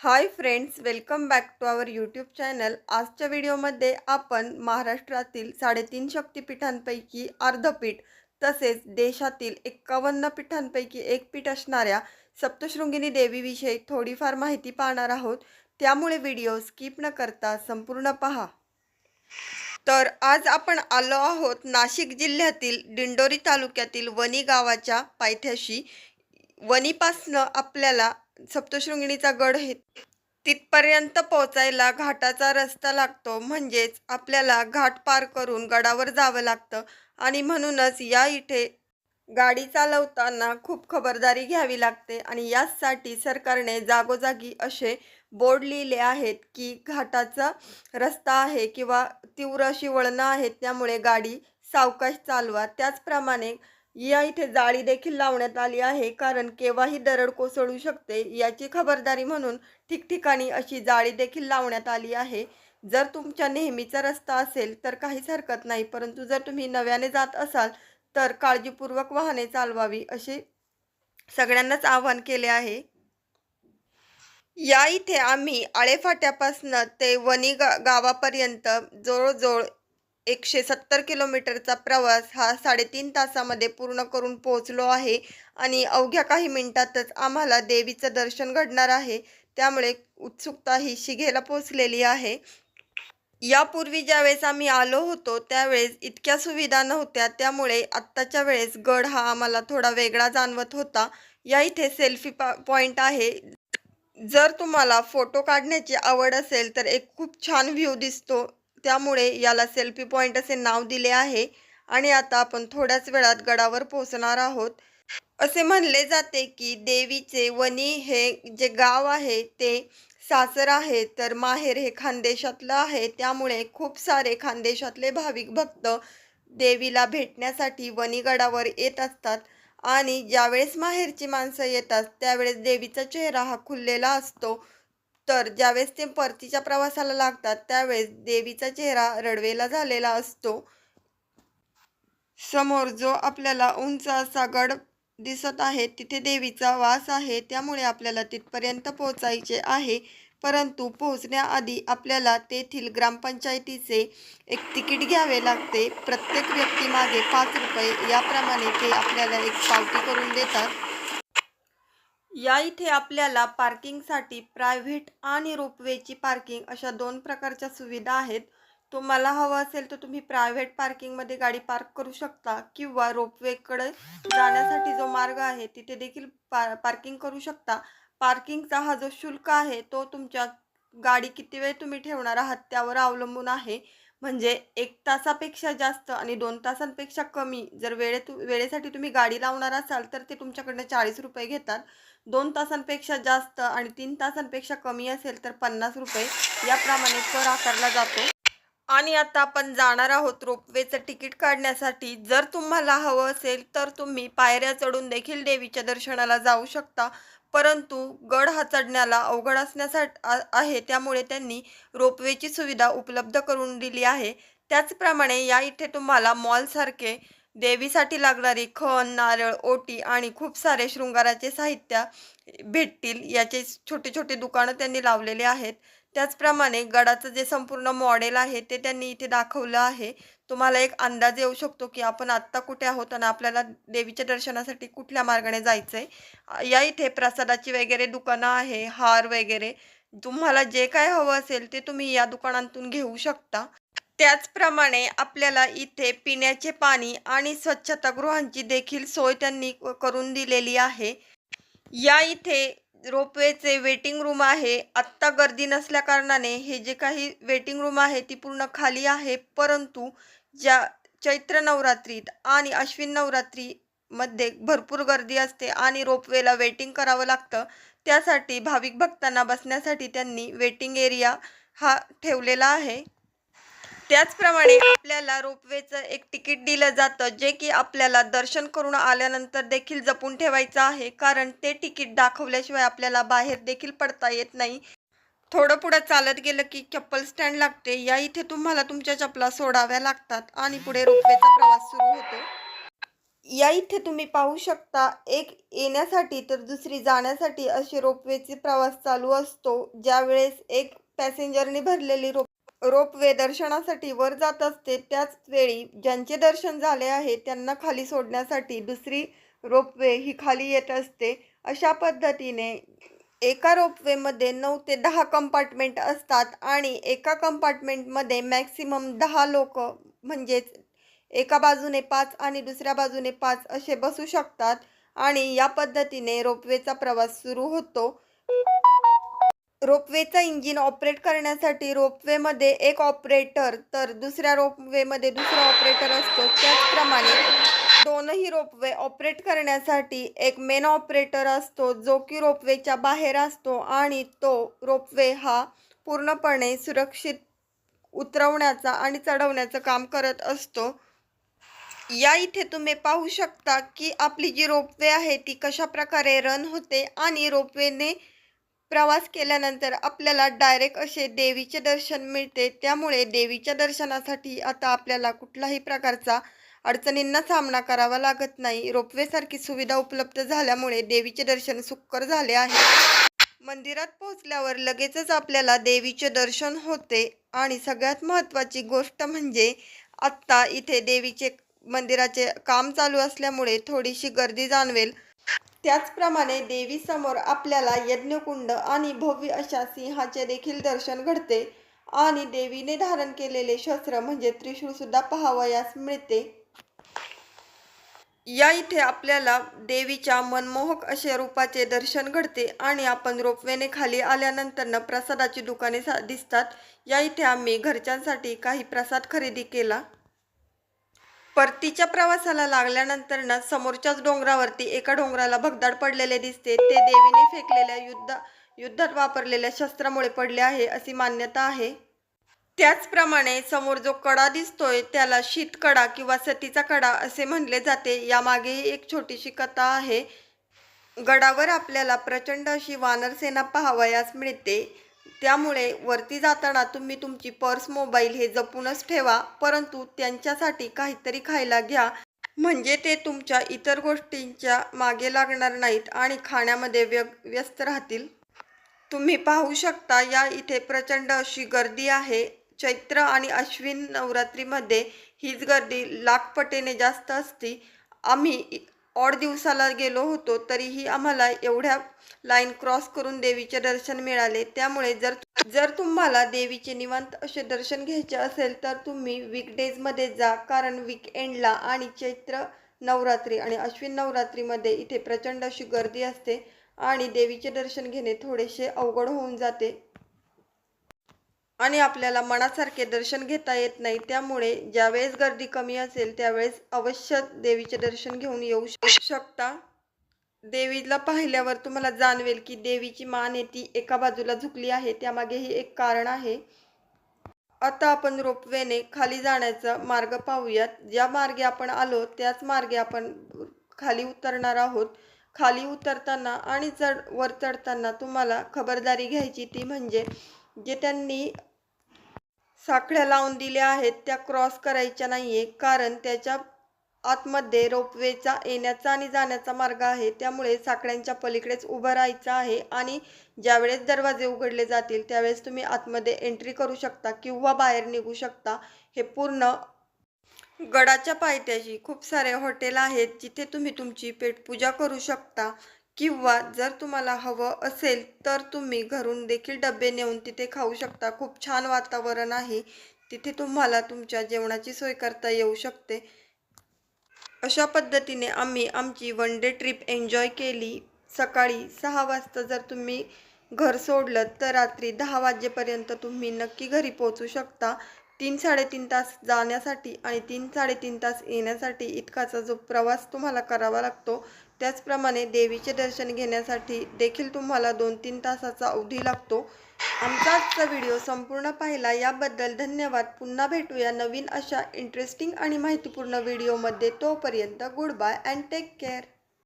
Hi friends welcome back to our YouTube channel आजच्या व्हिडिओमध्ये आपण महाराष्ट्रातील साडेतीन शक्तिपीठांपैकी अर्धपीठ तसेच देशातील एक्कावन्न पीठांपैकी एक पीठ असणाऱ्या सप्तशृंगिनी देवीविषयी थोडीफार माहिती पाहणार आहोत. त्यामुळे व्हिडिओ स्किप न करता संपूर्ण पहा. तर आज आपण आलो आहोत नाशिक जिल्ह्यातील दिंडोरी तालुक्यातील वणी गावाच्या पायथ्याशी. वणीपासनं आपल्याला सप्तशृंगिणीचा गड हे तिथपर्यंत पोहोचायला घाटाचा रस्ता लागतो. म्हणजेच आपल्याला घाट पार करून गडावर जावं लागतं आणि म्हणूनच या इथे गाडी चालवताना खूप खबरदारी घ्यावी लागते आणि याचसाठी सरकारने जागोजागी असे बोर्ड लिहिले आहेत की घाटाचा रस्ता आहे किंवा तीव्र अशी वळणं आहेत त्यामुळे गाडी सावकाश चालवा. त्याचप्रमाणे या इथे जाळी देखील लावण्यात आली आहे. कारण केव्हाही दरड कोसळू शकते याची खबरदारी म्हणून ठिकठिकाणी अशी जाळी देखील लावण्यात आली आहे. जर तुमच्या नेहमीचा रस्ता असेल तर काहीच हरकत नाही परंतु जर तुम्ही नव्याने जात असाल तर काळजीपूर्वक वाहने चालवावी असे सगळ्यांनाच आवाहन केले आहे. या इथे आम्ही आळेफाट्यापासनं ते वणी गा गावापर्यंत जवळजवळ एकशे सत्तर किलोमीटरचा प्रवास हा साडेतीन तासामध्ये पूर्ण करून पोहोचलो आहे आणि अवघ्या काही मिनिटातच आम्हाला देवीचं दर्शन घडणार आहे. त्यामुळे उत्सुकता ही शिगेला पोचलेली आहे. यापूर्वी ज्यावेळेस आम्ही आलो होतो त्यावेळेस इतक्या सुविधा नव्हत्या. त्यामुळे आत्ताच्या वेळेस गड हा आम्हाला थोडा वेगळा जाणवत होता. या इथे सेल्फी पा पॉईंट आहे. जर तुम्हाला फोटो काढण्याची आवड असेल तर एक खूप छान व्ह्यू दिसतो. त्यामुळे याला सेल्फी पॉईंट असे नाव दिले आहे. आणि आता आपण थोड्याच वेळात गडावर पोहोचणार आहोत. असे म्हणले जाते की देवीचे वनी हे जे गाव आहे ते सासर आहे तर माहेर हे खानदेशातलं आहे. त्यामुळे खूप सारे खानदेशातले भाविक भक्त देवीला भेटण्यासाठी वणीगडावर येत असतात. आणि ज्यावेळेस माहेरची माणसं येतात त्यावेळेस देवीचा चेहरा हा खुललेला असतो. तर ज्यावेळेस ते परतीच्या प्रवासाला लागतात त्यावेळेस देवीचा चेहरा रडवेला झालेला असतो. समोर जो आपल्याला उंच असा गड दिसत आहे तिथे देवीचा वास आहे त्यामुळे आपल्याला तिथपर्यंत पोहोचायचे आहे. परंतु पोहोचण्याआधी आपल्याला तेथील ग्रामपंचायतीचे एक तिकीट घ्यावे लागते. प्रत्येक व्यक्तीमागे पाच रुपये याप्रमाणे ते आपल्याला एक पावती करून देतात. या इथे आपल्याला पार्किंगसाठी प्रायव्हेट आणि रोपवेची पार्किंग अशा दोन प्रकारच्या सुविधा आहेत. तुम्हाला हवं असेल तर तुम्ही प्रायव्हेट पार्किंगमध्ये गाडी पार्क करू शकता किंवा रोपवेकडे जाण्यासाठी जो मार्ग आहे तिथे देखील पा पार्किंग करू शकता. पार्किंगचा हा जो शुल्क आहे तो तुमच्या गाडी किती वेळ तुम्ही ठेवणार आहात त्यावर अवलंबून आहे. म्हणजे एक तासापेक्षा जास्त आणि दोन तासांपेक्षा कमी जर वेळेत वेळेसाठी तुम्ही गाडी लावणार असाल तर ते तुमच्याकडनं चाळीस रुपये घेतात. दोन तासांपेक्षा जास्त आणि तीन तासांपेक्षा कमी असेल तर पन्नास रुपये याप्रमाणे कर आकारला जातो. आणि आता आपण जाणार आहोत रोपवेचं तिकीट काढण्यासाठी. जर तुम्हाला हवं असेल तर तुम्ही पायऱ्या चढून देखील देवीच्या दर्शनाला जाऊ शकता. परंतु गड हा चढण्याला अवघड असण्यासाठी आहे त्यामुळे त्यांनी रोपवेची सुविधा उपलब्ध करून दिली आहे. त्याचप्रमाणे या इथे तुम्हाला मॉलसारखे देवीसाठी लागणारी खण नारळ ओटी आणि खूप सारे शृंगाराचे साहित्य भेटतील. याचे छोटे छोटे दुकानं त्यांनी लावलेले आहेत. त्याचप्रमाणे गडाचं जे संपूर्ण मॉडेल आहे ते त्यांनी इथे दाखवलं आहे. तुम्हाला एक अंदाज येऊ शकतो की आपण आत्ता कुठे आहोत आणि आपल्याला देवीच्या दर्शनासाठी कुठल्या मार्गाने जायचं आहे या इथे प्रसादाची वगैरे दुकानं आहे हार वगैरे. तुम्हाला जे काय हवं असेल ते तुम्ही या दुकानातून घेऊ शकता. त्याचप्रमाणे आपल्याला इथे पिण्याचे पाणी आणि स्वच्छतागृहांची देखील सोय त्यांनी करून दिलेली आहे. या इथे रोपवेचे वेटिंग रूम आहे. आत्ता गर्दी नसल्या कारणाने हे जे काही वेटिंग रूम आहे ती पूर्ण खाली आहे. परंतु ज्या चैत्र नवरात्रीत आणि अश्विन नवरात्रीमध्ये भरपूर गर्दी असते आणि रोपवेला वेटिंग करावं लागतं. त्यासाठी भाविक भक्तांना बसण्यासाठी त्यांनी वेटिंग एरिया हा ठेवलेला आहे. त्याचप्रमाणे आपल्याला रोपवेचं एक तिकीट दिलं जातं जे की आपल्याला दर्शन करून आल्यानंतर देखील जपून ठेवायचं आहे. कारण ते तिकीट दाखवल्याशिवाय आपल्याला बाहेर देखील पडता येत नाही. थोडं पुढं चालत गेलं की चप्पल स्टँड लागते. या इथे तुम्हाला तुमच्या चपला सोडाव्या लागतात आणि पुढे रोपवेचा प्रवास सुरू होतो. या इथे तुम्ही पाहू शकता एक येण्यासाठी तर दुसरी जाण्यासाठी असे रोपवेचे प्रवास चालू असतो. ज्यावेळेस एक पॅसेंजरने भरलेली रोप रोपवे दर्शनासाठी वर जात असते त्याच वेळी ज्यांचे दर्शन झाले आहे त्यांना खाली सोडण्यासाठी दुसरी रोपवे ही खाली येत असते. अशा पद्धतीने एका रोपवेमध्ये नऊ ते दहा कंपार्टमेंट असतात आणि एका कंपार्टमेंटमध्ये मॅक्सिमम दहा लोक म्हणजेच एका बाजूने पाच आणि दुसऱ्या बाजूने पाच असे बसू शकतात आणि या पद्धतीने रोपवेचा प्रवास सुरू होतो. रोपवेचा इंजिन ऑपरेट करण्यासाठी रोपवेमध्ये एक ऑपरेटर तर दुसऱ्या रोपवेमध्ये दुसरा ऑपरेटर असतो. त्याचप्रमाणे दोनही रोपवे ऑपरेट करण्यासाठी एक मेन ऑपरेटर असतो जो की रोपवेच्या बाहेर असतो आणि तो रोपवे हा पूर्णपणे सुरक्षित उतरवण्याचा आणि चढवण्याचं काम करत असतो. या इथे तुम्ही पाहू शकता की आपली जी रोपवे आहे ती कशा प्रकारे रन होते आणि रोपवेने प्रवास केल्यानंतर आपल्याला डायरेक्ट असे देवीचे दर्शन मिळते. त्यामुळे देवीच्या दर्शनासाठी आता आपल्याला कुठलाही प्रकारचा अडचणींना सामना करावा लागत नाही. रोपवेसारखी सुविधा उपलब्ध झाल्यामुळे देवीचे दर्शन सुकर झाले आहे. मंदिरात पोहोचल्यावर लगेचच आपल्याला देवीचे दर्शन होते. आणि सगळ्यात महत्त्वाची गोष्ट म्हणजे आत्ता इथे देवीचे मंदिराचे काम चालू असल्यामुळे थोडीशी गर्दी जाणवेल. त्याचप्रमाणे देवीसमोर आपल्याला यज्ञकुंड आणि भव्य अशा सिंहाचे देखील दर्शन घडते. आणि देवीने धारण केलेले शस्त्र म्हणजे त्रिशूळ सुद्धा पाहावयास मिळते. या इथे आपल्याला देवीच्या मनमोहक अशा रूपाचे दर्शन घडते आणि आपण रोपवेने खाली आल्यानंतर प्रसादाची दुकाने सा- दिसतात. या इथे आम्ही घरच्यांसाठी काही प्रसाद खरेदी केला. परतीच्या प्रवासाला लागल्यानंतर ना समोरच्याच डोंगरावरती एका डोंगराला भगदाड पडलेले दिसते. ते देवीने फेकलेल्या युद्ध युद्धात वापरलेल्या शस्त्रामुळे पडले आहे अशी मान्यता आहे. त्याचप्रमाणे समोर जो कडा दिसतोय त्याला शीतकडा किंवा सतीचा कडा असे म्हणले जाते. यामागेही एक छोटीशी कथा आहे. गडावर आपल्याला प्रचंड अशी वानरसेना पाहावयास मिळते. त्यामुळे वरती जाताना तुम्ही तुमची पर्स मोबाईल हे जपूनच ठेवा. परंतु त्यांच्यासाठी काहीतरी खायला घ्या. म्हणजे ते तुमच्या इतर गोष्टींच्या मागे लागणार नाहीत आणि खाण्यामध्ये व्य व्यस्त राहतील. तुम्ही पाहू शकता या इथे प्रचंड अशी गर्दी आहे. चैत्र आणि अश्विन नवरात्रीमध्ये हीच गर्दी लाखपटीने जास्त असती. आम्ही ऑड दिवसाला गेलो होतो तरीही आम्हाला एवढ्या लाईन क्रॉस करून देवीचे दर्शन मिळाले. त्यामुळे जर जर तुम्हाला देवीचे निवांत असे दर्शन घ्यायचे असेल तर तुम्ही वीकडेजमध्ये जा. कारण वीकएंडला आणि चैत्र नवरात्री आणि अश्विन नवरात्रीमध्ये इथे प्रचंड अशी गर्दी असते आणि देवीचे दर्शन घेणे थोडेसे अवघड होऊन जाते. आणि आपल्याला मनासारखे दर्शन घेता येत नाही त्यामुळे ज्यावेळेस गर्दी कमी असेल त्यावेळेस अवश्य देवीचे दर्शन घेऊन येऊ शकता. देवीला पाहिल्यावर तुम्हाला जाणवेल की देवीची मान आहे ती एका बाजूला झुकली आहे त्यामागेही एक कारण आहे. आता आपण रोपवेने खाली जाण्याचा मार्ग पाहूयात. ज्या मार्गे आपण आलो त्याच मार्गे आपण खाली उतरणार आहोत. खाली उतरताना आणि चढ वर चढताना तुम्हाला खबरदारी घ्यायची ती म्हणजे जे त्यांनी साखळ्या लावून दिल्या आहेत. त्या क्रॉस करायच्या नाही आहे कारण त्याच्या आतमध्ये रोपवेचा येण्याचा आणि जाण्याचा मार्ग आहे. त्यामुळे साखळ्यांच्या पलीकडेच उभं राहायचं आहे आणि ज्यावेळेस दरवाजे उघडले जातील त्यावेळेस तुम्ही आतमध्ये एंट्री करू शकता किंवा बाहेर निघू शकता. हे पूर्ण गडाच्या पायथ्याशी खूप सारे हॉटेल आहेत जिथे तुम्ही तुमची पेटपूजा करू शकता. किंवा जर तुम्हाला हवं असेल तर तुम्ही घरून देखील डबे नेऊन तिथे खाऊ शकता. खूप छान वातावरण आहे. तिथे तुम्हाला तुमच्या जेवणाची सोय करता येऊ शकते. अशा पद्धतीने आम्ही आमची वन डे ट्रिप एन्जॉय केली. सकाळी सहा वाजता जर तुम्ही घर सोडलं तर रात्री दहा वाजेपर्यंत तुम्ही नक्की घरी पोहोचू शकता. तीन साडेतीन तास जाण्यासाठी आणि तीन साडेतीन तास येण्यासाठी इतकाचा जो प्रवास तुम्हाला करावा लागतो त्याचप्रमाणे देवीचे दर्शन घेण्यासाठी देखील तुम्हाला दोन तीन तासाचा अवधी लागतो. आमचा आजचा व्हिडिओ संपूर्ण पाहिला याबद्दल धन्यवाद. पुन्हा भेटूया नवीन अशा इंटरेस्टिंग आणि माहितीपूर्ण व्हिडिओमध्ये. तोपर्यंत good bye and take care